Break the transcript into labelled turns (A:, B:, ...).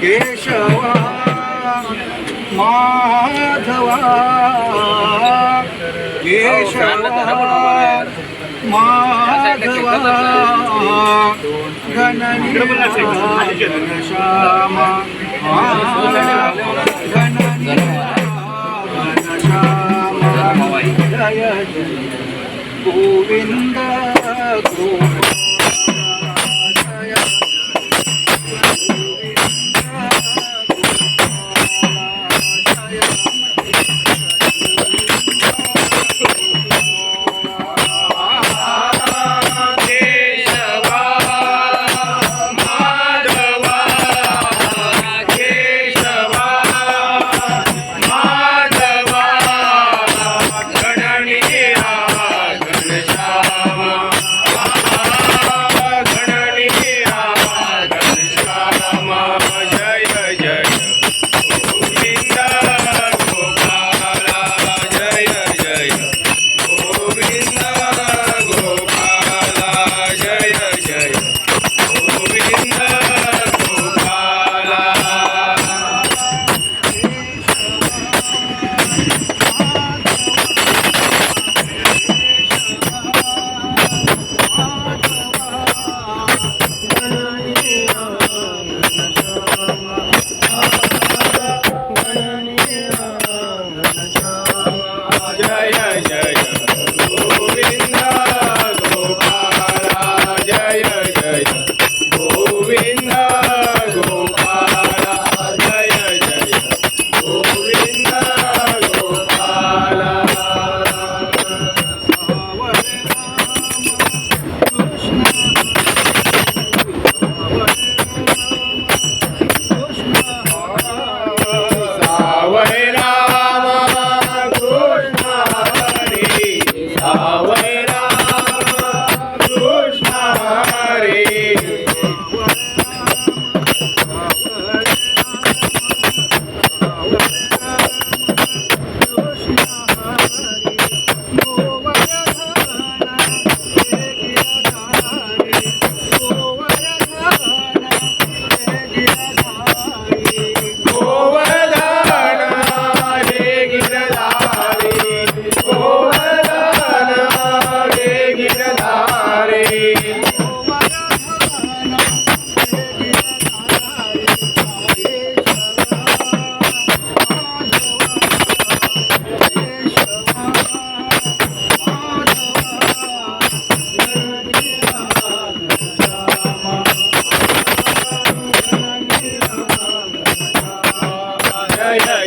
A: केशवा माधवा केशवा माधवा गणनिश्यामा गणनिश्यामा जय ಗೋವಿಂದ ಗೋವಿಂದ
B: না गिरधारे yeah, yeah.